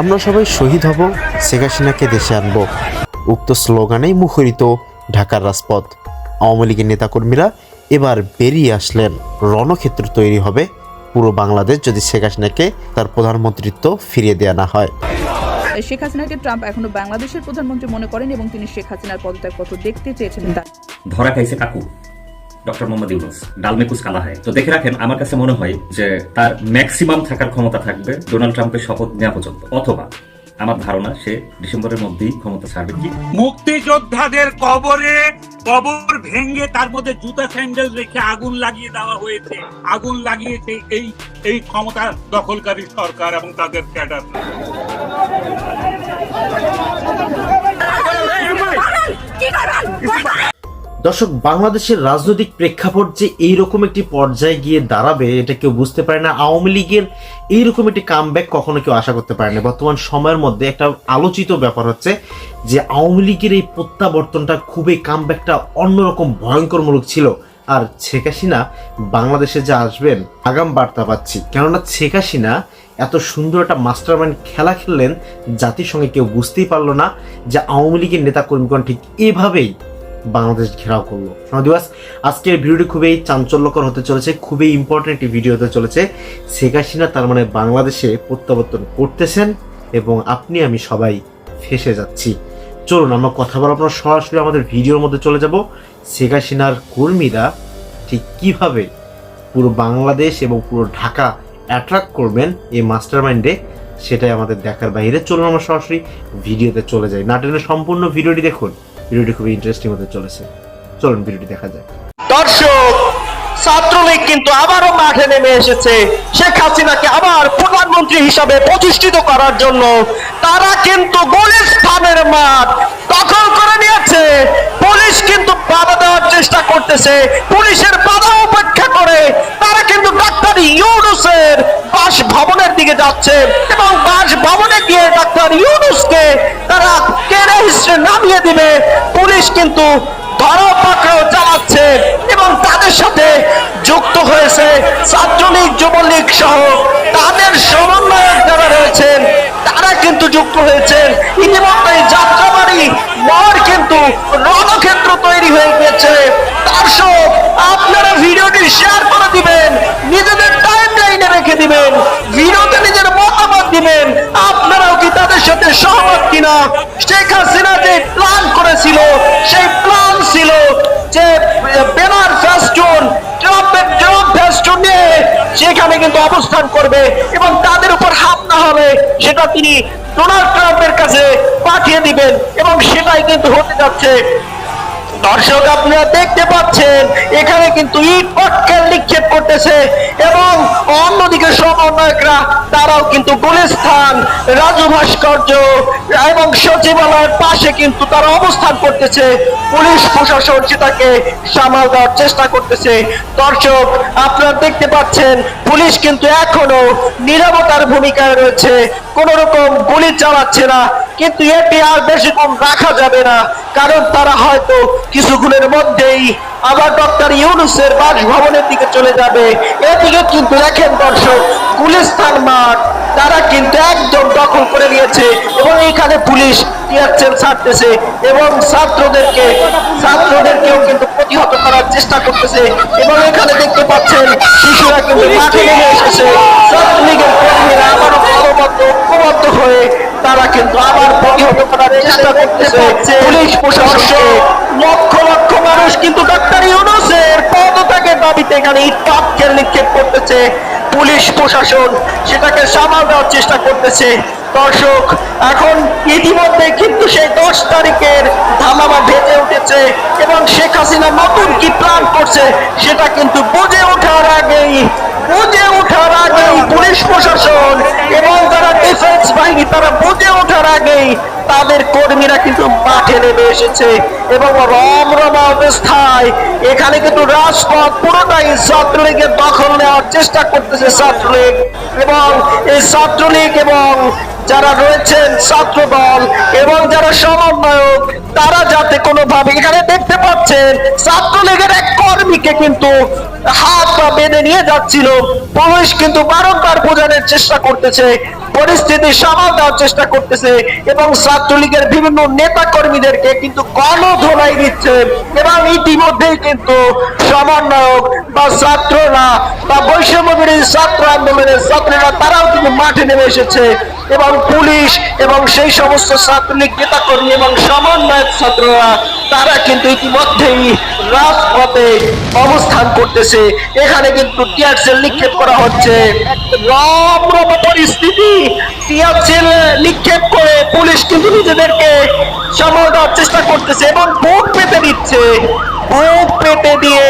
আমরা সবাই শহীদ হব শেখ হাসিনাকে দেশে আনব। উক্ত স্লোগানেই মুখরিত ঢাকার রাজপথ। আওয়ামী লীগের নেতাকর্মীরা এবার বেরিয়ে আসলেন। রণক্ষেত্র তৈরি হবে। পুরো বাংলাদেশ যদি শেখ হাসিনাকে তার প্রধানমন্ত্রিত্ব ফিরিয়ে দেওয়া না হয়। শেখ হাসিনাকে ট্রাম্প এখনও বাংলাদেশের প্রধানমন্ত্রী মনে করেন এবং তিনি শেখ হাসিনার পদত্যাগপত্র দেখতে চেয়েছেন। তার ধরা খাইছে কাকু। ডক্টর মোহাম্মদ ইউনুস ডালমেকুস কালা হয় তো দেখে রাখেন, আমার কাছে মনে হয় যে তার ম্যাক্সিমাম থাকার ক্ষমতা থাকবে ডোনাল্ড ট্রাম্পের শপথ নেওয়া পর্যন্ত। অথবা আমার ধারণা, সে ডিসেম্বরের মধ্যেই ক্ষমতা ছাড়বে কি? মুক্তিযোদ্ধাদের কবরে কবর ভেঙে তার মধ্যে জুতা স্যান্ডেল রেখে আগুন লাগিয়ে দেওয়া হয়েছে। আগুন লাগিয়েছে এই এই ক্ষমতা দখলকারী সরকার এবং তাদের ক্যাডার। দর্শক, বাংলাদেশের রাজনৈতিক প্রেক্ষাপট যে এইরকম একটি পর্যায়ে গিয়ে দাঁড়াবে, এটা কেউ বুঝতে পারে না। আওয়ামী লীগের এইরকম একটি কামব্যাক কখনো কেউ আশা করতে পারে না বর্তমান সময়ের মধ্যে একটা আলোচিত ব্যাপার হচ্ছে যে, আওয়ামী লীগের এই প্রত্যাবর্তনটা খুবই কামব্যাকটা অন্যরকম ভয়ঙ্করমূলক ছিল। আর শেখ হাসিনা বাংলাদেশে যে আসবেন, আগাম বার্তা পাচ্ছি। কেননা শেখ হাসিনা এত সুন্দর একটা মাস্টার খেলা খেললেন জাতির সঙ্গে কেউ বুঝতেই পারল না যে, আওয়ামী লীগের নেতাকর্মীগণ ঠিক এভাবেই বাংলাদেশ ঘেরাও করল। সমাদিবাস আজকের ভিডিওটি খুবই চাঞ্চল্যকর হতে চলেছে, খুবই ইম্পর্টেন্ট একটি ভিডিও হতে চলেছে। শেখ হাসিনা তার মানে বাংলাদেশে প্রত্যাবর্তন করতেছেন এবং আপনি, আমি সবাই ফেসে যাচ্ছি। চলুন, আমরা কথা বলার পর সরাসরি আমাদের ভিডিওর মধ্যে চলে যাব। শেখ হাসিনার কর্মীরা ঠিক কীভাবে পুরো বাংলাদেশ এবং পুরো ঢাকা অ্যাট্রাক্ট করবেন এই মাস্টার মাইন্ডে সেটাই আমাদের দেখার বাইরে। চলুন, আমরা সরাসরি ভিডিওতে চলে যাই। নাটনের সম্পূর্ণ ভিডিওটি দেখুন। ভিডিওটি খুবই ইন্টারেস্টিং হতে চলেছে। চলুন ভিডিওটি দেখা যাক। দর্শক, ছাত্রলীগ কিন্তু আবারও মাঠে নেমে এসেছে। শেখ হাসিনাকে আবার প্রধানমন্ত্রী হিসাবে প্রতিষ্ঠিত করার জন্য তারা কিন্তু গোলের স্থানের মাঠ। দখল করে নিয়েছে। পুলিশ কিন্তু বাধা দেওয়ার চেষ্টা করতেছে। পুলিশের বাধা উপেক্ষা করে তারা কিন্তু ডাক্তার ইউনুসের বাসভবনের দিকে যাচ্ছে এবং বাসভবনে গিয়ে ডাক্তার ইউনুসকে তারা কেড়ে হিসেবে নামিয়ে দিবে। পুলিশ কিন্তু ধরা পাকড়াও চালাচ্ছে এবং তাদের সাথে যুক্ত হয়েছে ছাত্রলীগ, যুবলীগ সহ তাদের সমন্বয়ক যারা রয়েছেন, তারা কিন্তু যুক্ত হয়েছেন। ইতিমধ্যে যাত্রাবাড়ি মর কিন্তু, রণক্ষেত্র তৈরি হয়ে গেছে দর্শক, আপনারা ভিডিওটি শেয়ার করে দিবেন, নিজেদের টাইম লাইনে রেখে দিবেন ভিডিওতে নিজের মতামত দিবেন, আপনারাও কি তাদের সাথে সহমত কিনা? শেখ হাসিনা যে প্ল্যান করেছিল, সেই প্ল্যান ছিল সেখানে কিন্তু অবস্থান করবে এবং তাদের উপর হামলা হবে, সেটা তিনি ডোনাল্ড ট্রাম্পের কাছে পাঠিয়ে দিবেন এবং সেটাই কিন্তু হতে যাচ্ছে। দর্শক আপনারা দেখতে পাচ্ছেন, এখানে কিন্তু ইট নিক্ষেপ করতেছে এবং অন্যদিকে সমন্বয়করা, তারাও কিন্তু গুলিস্থান, রাজু ভাস্কর্য এবং সচিবালয়ের পাশে কিন্তু তারা অবস্থান করতেছে। পুলিশ প্রশাসন সেটাকে সামাল দেওয়ার চেষ্টা করতেছে। দর্শক, আপনারা দেখতে পাচ্ছেন, পুলিশ কিন্তু এখনও নিরাপত্তার ভূমিকায় রয়েছে। কোন রকম গুলি চালাচ্ছে না। কিন্তু এটি আর বেশিক্ষণ রাখা যাবে না, কারণ তারা হয়তো কিছুক্ষণের মধ্যেই আবার ডক্টর ইউনুসের বাসভবনের দিকে চলে যাবে। এদিকে কিন্তু দেখেন দর্শক, গুলিস্তান মাঠ, তারা কিন্তু একদম দখল করে নিয়েছে এবং এখানে পুলিশ টিয়ারছেন ছাড়তেছে এবং ছাত্রদেরকে, ছাত্রদেরকেও কিন্তু প্রতিহত করার চেষ্টা করতেছে এবং এখানে দেখতে পাচ্ছেন, শিশুরা কিন্তু মাঠে নেমে এসেছে। ছাত্রলীগের কর্মীরা আবারও ঐক্যবদ্ধ হয়ে তারা কিন্তু আবার প্রতিহত করার চেষ্টা করতেছে। পুলিশ প্রশাসন লক্ষ লক্ষ মানুষ কিন্তু ডাক্তার ইউনুসের পদত্যাগের দাবিতে এখানে ইট নিক্ষেপ করতেছে। পুলিশ প্রশাসন সেটাকে সামাল দেওয়ার চেষ্টা করতেছে। দর্শক, এখন ইতিমধ্যে কিন্তু সেই দশ তারিখের ধামামা ভেজে উঠেছে এবং শেখ হাসিনা নতুন কি প্ল্যান করছে সেটা কিন্তু বুঝে ওঠার আগেই, বুঝে ওঠার আগেই পুলিশ প্রশাসন এবং যারা ডিফেন্স বাহিনী তারা বুঝে ওঠার আগেই তাদের কর্মীরা কিন্তু মাঠে নেমে এসেছে এবং রমরমা অবস্থায়। এখানে কিন্তু রাজপথ পুরোটাই ছাত্রলীগের দখল নেওয়ার চেষ্টা করতেছে ছাত্রলীগ এবং এই ছাত্রলীগ এবং যারা রয়েছেন ছাত্র দল এবং যারা সমন্বয়ক, তারা যাতে কোনোভাবে এখানে দেখতে পাচ্ছেন ছাত্রলীগের এক কর্মীকে কিন্তু হাত পা বেঁধে নিয়ে যাচ্ছিল। পুলিশ কিন্তু বারংবার বোঝানোর চেষ্টা করতেছে, পরিস্থিতি সামাল দেওয়ার চেষ্টা করতেছে এবং ছাত্রলীগের বিভিন্ন নেতা কর্মীদেরকে কিন্তু গণধোলাই দিচ্ছে এবং ইতিমধ্যেই কিন্তু সমন্বয়ক বা ছাত্ররা বা বৈষম্য ছাত্র আন্দোলনের ছাত্ররা, তারাও কিন্তু মাঠে নেমে এসেছে এবং এবং সেই সমস্ত ছাত্রলীগ নেতা কর্মী এবং সমন্বয়ক ছাত্ররা, তারা কিন্তু ইতিমধ্যেই রাজপথে অবস্থান করতেছে। এখানে কিন্তু টিয়ার সেল নিক্ষেপ করা হচ্ছে। রমরম পরিস্থিতি টিয়ার সেল নিক্ষেপ করে পুলিশ কিন্তু নিজেদেরকে সামাল দেওয়ার চেষ্টা করতেছে এবং বুক পেতে দিচ্ছে। বুক পেতে দিয়ে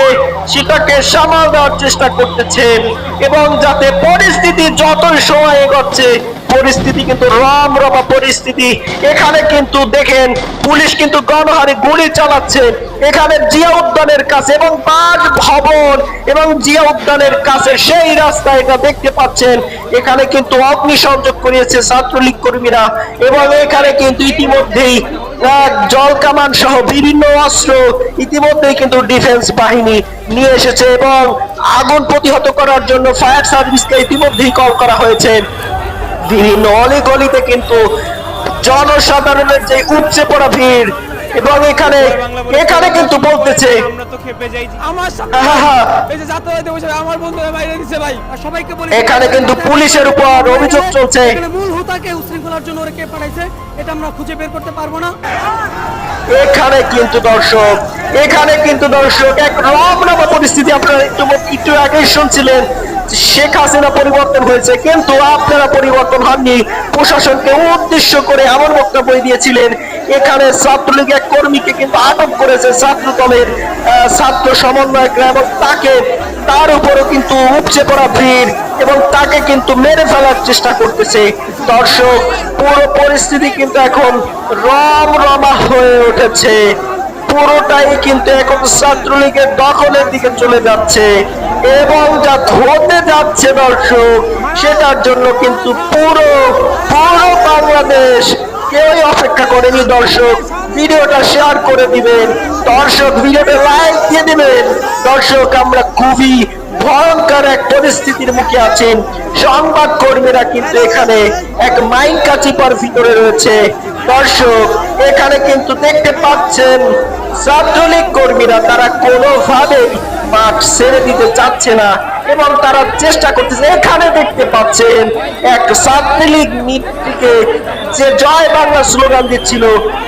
সেটাকে সামাল দেওয়ার চেষ্টা করতেছে এবং যাতে পরিস্থিতি যতই সময় এগোচ্ছে পরিস্থিতি কিন্তু রম রমা পরিস্থিতি। এখানে কিন্তু দেখেন, পুলিশ কিন্তু গণহারে গুলি চালাচ্ছে। এখানে জিয়া উদ্যানের কাছে এবং বাস ভবন এবং জিয়া উদ্যানের কাছে সেই রাস্তা এটা দেখতে পাচ্ছেন। এখানে কিন্তু অগ্নিসংযোগ করিয়েছে ছাত্রলীগ কর্মীরা এবং এখানে কিন্তু ইতিমধ্যেই জল কামান সহ বিভিন্ন অস্ত্র ইতিমধ্যেই কিন্তু ডিফেন্স বাহিনী নিয়ে এসেছে এবং আগুন প্রতিহত করার জন্য ফায়ার সার্ভিসকে ইতিমধ্যেই কল করা হয়েছে। বিভিন্ন অলিগলিতে কিন্তু জনসাধারণের যে উপচে পড়া ভিড় এবং এখানে এখানে কিন্তু বলতেছে এখানে কিন্তু পুলিশের উপর অভিযোগ চলছে। এখানে মূল হোতাকে উশৃঙ্খলার জন্য ওরা কে পাঠাইছে এটা আমরা খুঁজে বের করতে পারব না। এখানে কিন্তু দর্শক এখানে কিন্তু দর্শক এক রমনামা পরিস্থিতি আপনারা একটু একটু আগে শুনছিলেন। শেখ হাসিনা পরিবর্তন হয়েছে, কিন্তু আপনারা পরিবর্তন হননি। প্রশাসনকে উদ্দেশ্য করে এমন বক্তব্য দিয়েছিলেন, এখানে ছাত্রলীগ এক কর্মীকে কিন্তু আটক করেছে ছাত্র দলের ছাত্র সমন্বয়করা এবং তাকে, তার উপরও কিন্তু উপচে পড়া ভিড়, এবং তাকে কিন্তু মেরে ফেলার চেষ্টা করতেছে। দর্শক, পুরো পরিস্থিতি কিন্তু এখন রম রমা হয়ে উঠেছে। পুরোটাই কিন্তু এখন ছাত্রলীগের দখলের দিকে চলে যাচ্ছে এবং যা হতে যাচ্ছে দর্শক, সেটার জন্য কিন্তু পুরো পুরো বাংলাদেশ কেউই অপেক্ষা করেনি দর্শক। ভিডিওটা শেয়ার করে দিবেন। দর্শক ভিডিওটা লাইক দিয়ে দিবেন। দর্শক, আমরা খুবই ভয়ঙ্কর এক পরিস্থিতির মুখে আছেন। সংবাদ কর্মীরা কিন্তু এখানে এক মাইন কাচিপার ভিতরে রয়েছে। দর্শক, এখানে কিন্তু দেখতে পাচ্ছেন ছাত্রলীগ কর্মীরা তারা কোনোভাবে মাঠ ছেড়ে দিতে চাচ্ছে না এবং তারা চেষ্টা করতেছে, এখানে দেখতে পাচ্ছেন এক ছাত্রলীগ নেত্রীকে যে জয় বাংলা স্লোগান দিচ্ছিল,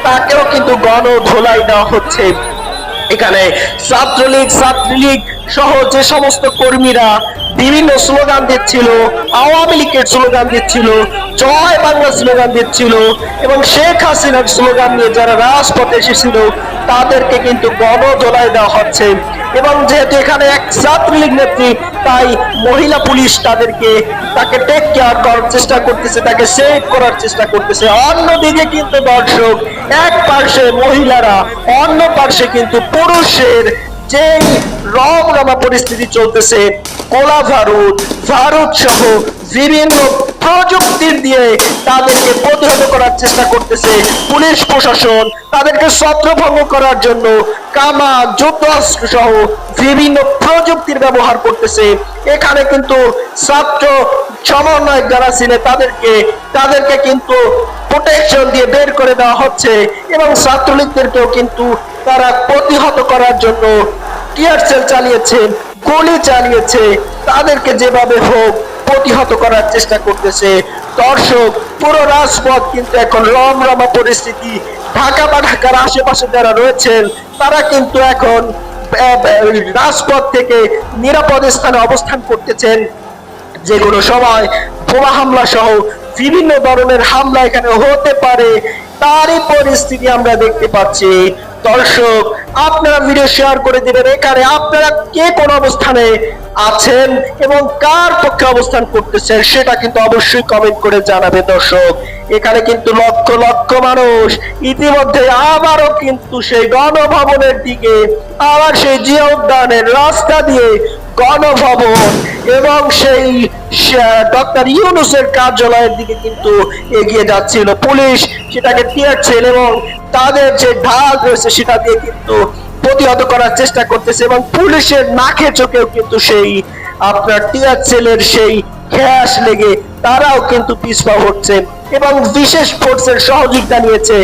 তাকেও কিন্তু গণ ধোলাই দেওয়া হচ্ছে। এখানে ছাত্রলীগ ছাত্রলীগ সহ যে সমস্ত কর্মীরা বিভিন্ন স্লোগান দিচ্ছিল, আওয়ামী লীগের স্লোগান দিচ্ছিল, জয় বাংলা স্লোগান দিচ্ছিল এবং শেখ হাসিনার স্লোগান নিয়ে যারা রাজপথে এসেছিল, তাদেরকে কিন্তু গণজোলাই দেওয়া হচ্ছে। এবং যেহেতু এখানে এক ছাত্রলীগ নেত্রী, তাই মহিলা পুলিশ তাদেরকে তাকে টেক কেয়ার করার চেষ্টা করতেছে, তাকে সেভ করার চেষ্টা করতেছে। অন্যদিকে কিন্তু দর্শক, এক পার্শ্বে মহিলারা, অন্য পার্শ্বে কিন্তু পুরুষের যেই রমরমা পরিস্থিতি চলতেছে, কোলা ভারুদ ভারত সহ বিভিন্ন প্রযুক্তির দিয়ে তাদেরকে প্রতিহত চেষ্টা করতেছে পুলিশ প্রশাসন, তাদেরকে ছত্রভঙ্গ করার জন্য কামা যুদ্ধাস্ত্র সহ বিভিন্ন প্রযুক্তির ব্যবহার করতেছে। এখানে কিন্তু ছাত্র সমন্বয়ক যারা ছিলেন তাদেরকে তাদেরকে কিন্তু প্রোটেকশন দিয়ে বের করে দেওয়া হচ্ছে এবং ছাত্রলীগদেরকেও কিন্তু তারা প্রতিহত করার জন্য টিয়ার সেল চালিয়েছে, গুলি চালিয়েছে। তাদেরকে যেভাবে হোক প্রতিহত করার চেষ্টা করতেছে। দর্শক পুরো রাজপথ কিন্তু এখন রমরমা পরিস্থিতি। ঢাকা বা ঢাকার আশেপাশে যারা রয়েছেন, তারা কিন্তু এখন রাজপথ থেকে নিরাপদ স্থানে অবস্থান করতেছেন। যে সময় বোমা হামলা সহ বিভিন্ন ধরনের হামলা এখানে হতে পারে, তারই পরিস্থিতি আমরা দেখতে পাচ্ছি। দর্শক, আপনারা ভিডিও শেয়ার করে দিবেন। এখানে আপনারা কে কোন অবস্থানে আছেন এবং কার পক্ষে অবস্থান করতেছেন সেটা কিন্তু অবশ্যই কমেন্ট করে জানাবে দর্শক। এখানে কিন্তু লক্ষ লক্ষ মানুষ ইতিমধ্যে আবারও কিন্তু সেই গণভবনের দিকে, আবার সেই জিয়া উদ্যানের রাস্তা দিয়ে গণভবন এবং সেই ডক্টর ইউনুসের কার্যালয়ের দিকে কিন্তু এগিয়ে যাচ্ছিল পুলিশ। সেটাকে টিয়ারছেন এবং তাদের যে ঢাল রয়েছে সেটা দিয়ে কিন্তু প্রতিহত করার চেষ্টা করতেছে এবং পুলিশের নাকে চোখেও কিন্তু সেই আপনার টিয়ার সেলের সেই গ্যাস লেগে তারাও কিন্তু পিছপা হচ্ছে এবং বিশেষ ফোর্সের সহযোগিতা নিয়েছে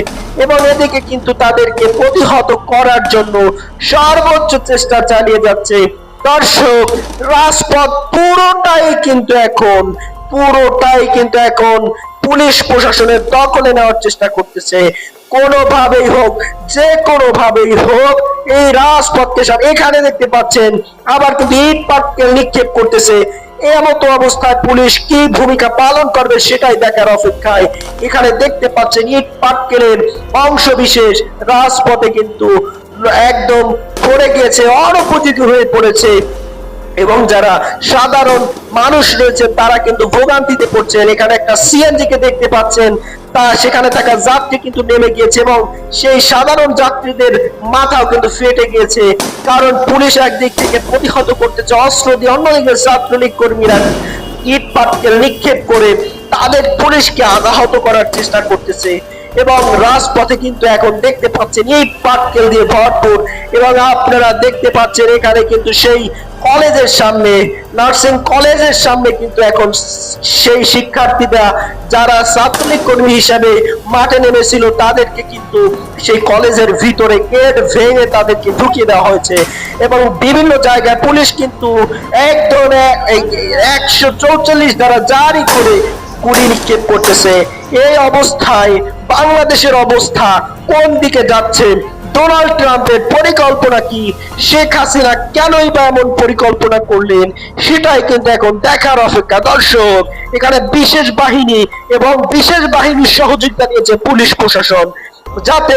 এবং এদিকে কিন্তু তাদেরকে প্রতিহত করার জন্য সর্বোচ্চ চেষ্টা চালিয়ে যাচ্ছে। দর্শক, রাজপথ পুরোটাই কিন্তু এখন, পুরোটাই কিন্তু এখন পুলিশ প্রশাসনের দখলে নেওয়ার চেষ্টা করতেছে। কোনোভাবেই হোক, যে কোনোভাবেই হোক এই রাজপথকে এখানে দেখতে পাচ্ছেন। আবার কিন্তু ইট পাটকেল নিক্ষেপ করতেছে। এমতো অবস্থায় পুলিশ কি ভূমিকা পালন করবে সেটাই দেখার অপেক্ষায় এখানে দেখতে পাচ্ছেন ইট পাটকেলের অংশ বিশেষ রাজপথে কিন্তু একদম পড়ে গিয়েছে, অনুপযোগী হয়ে পড়েছে। এবং যারা সাধারণ মানুষ রয়েছে, তারা কিন্তু ভোগান্তিতে পড়ছেন। এখানে একটা সিএনজি কে দেখতে পাচ্ছেন। তা সেখানে থাকা যাত্রী কিন্তু নেমে গিয়েছে এবং সেই সাধারণ যাত্রীদের মাথাও কিন্তু ফেটে গিয়েছে। কারণ পুলিশ একদিক থেকে প্রতিহত করতেছে অস্ত্র দিয়ে অন্যদিকে ছাত্রলীগ কর্মীরা ইট পাটকেল নিক্ষেপ করে তাদের পুলিশকে আঘাত করার চেষ্টা করতেছে। এবং রাজপথে কিন্তু এখন দেখতে পাচ্ছেন এই পাটকেল দিয়ে ভরপুর। এবং আপনারা দেখতে পাচ্ছেন এখানে কিন্তু সেই কলেজের সামনে, নার্সিং কলেজের সামনে কিন্তু এখন সেই শিক্ষার্থীরা যারা ছাত্রলীগ কর্মী হিসাবে মাঠে নেমেছিল, তাদেরকে কিন্তু সেই কলেজের ভিতরে গেট ভেঙে তাদেরকে ঢুকিয়ে দেওয়া হয়েছে। এবং বিভিন্ন জায়গায় পুলিশ কিন্তু এক ধরনের একশো চৌচল্লিশ দ্বারা জারি করে গুলি নিক্ষেপ করতেছে। এই অবস্থায় বাংলাদেশের অবস্থা কোন দিকে যাচ্ছে? ডোনাল্ড ট্রাম্পের পরিকল্পনা কি? শেখ হাসিনা কেনই বা এমন পরিকল্পনা করলেন? সেটাই কিন্তু এখন দেখার অপেক্ষা। দর্শক, এখানে বিশেষ বাহিনী এবং বিশেষ বাহিনীর সহযোগিতা নিয়েছে পুলিশ প্রশাসন। যাতে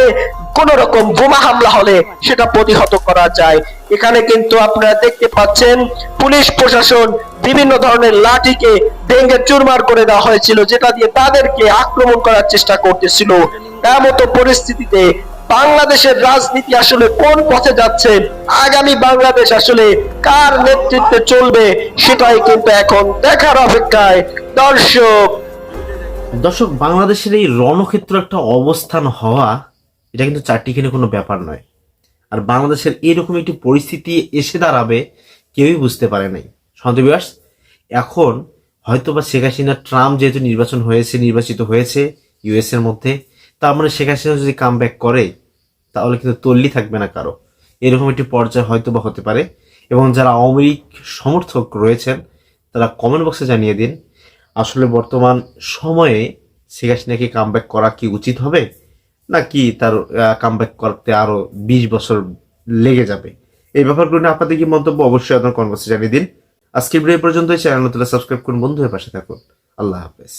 কোন রকম বোমা হামলা হলে সেটা প্রতিহত করা যায়। এখানে কিন্তু আপনারা দেখতে পাচ্ছেন, পুলিশ প্রশাসন বিভিন্ন ধরনের লাঠিকে ভেঙে চুরমার করে দেওয়া হয়েছিল, যেটা দিয়ে তাদেরকে আক্রমণ করার চেষ্টা করতেছিল। এমতো পরিস্থিতিতে বাংলাদেশের রাজনীতি আসলে কোন পথে যাচ্ছে, আগামী বাংলাদেশ আসলে কার নেতৃত্বে চলবে, সেটাই কিন্তু এখন দেখার অপেক্ষায়। দর্শক। দর্শক, বাংলাদেশের এই রণক্ষেত্র একটা অবস্থান হওয়া, এটা কিন্তু চারটিখানি কোনো ব্যাপার নয়। আর বাংলাদেশের এরকম একটি পরিস্থিতি এসে দাঁড়াবে, কেউই বুঝতে পারে নাই। সন্দেবাস এখন হয়তো বা শেখ হাসিনা, ট্রাম্প যেহেতু নির্বাচন হয়েছে, নির্বাচিত হয়েছে ইউএস এর মধ্যে, তার মানে শেখ হাসিনা যদি কাম করে, তাহলে কিন্তু তল্লি থাকবে না কারও। এরকম একটি পর্যায়ে হয়তো বা হতে পারে। এবং যারা আওয়ামী লীগ সমর্থক রয়েছেন, তারা কমেন্ট বক্সে জানিয়ে দিন, আসলে বর্তমান সময়ে শেখ হাসিনাকে কাম করা কি উচিত হবে? নাকি তার কাম করতে আরও বিশ বছর লেগে যাবে? এই ব্যাপারগুলো নিয়ে আপনাদের কি মন্তব্য? অবশ্যই আপনার কমেন্ট বক্সে জানিয়ে দিন। আজকের ভিডিও পর্যন্ত চ্যানেল নতুন সাবস্ক্রাইব করুন। বন্ধু হয়ে পাশে থাকুন। আল্লাহ হাফেজ।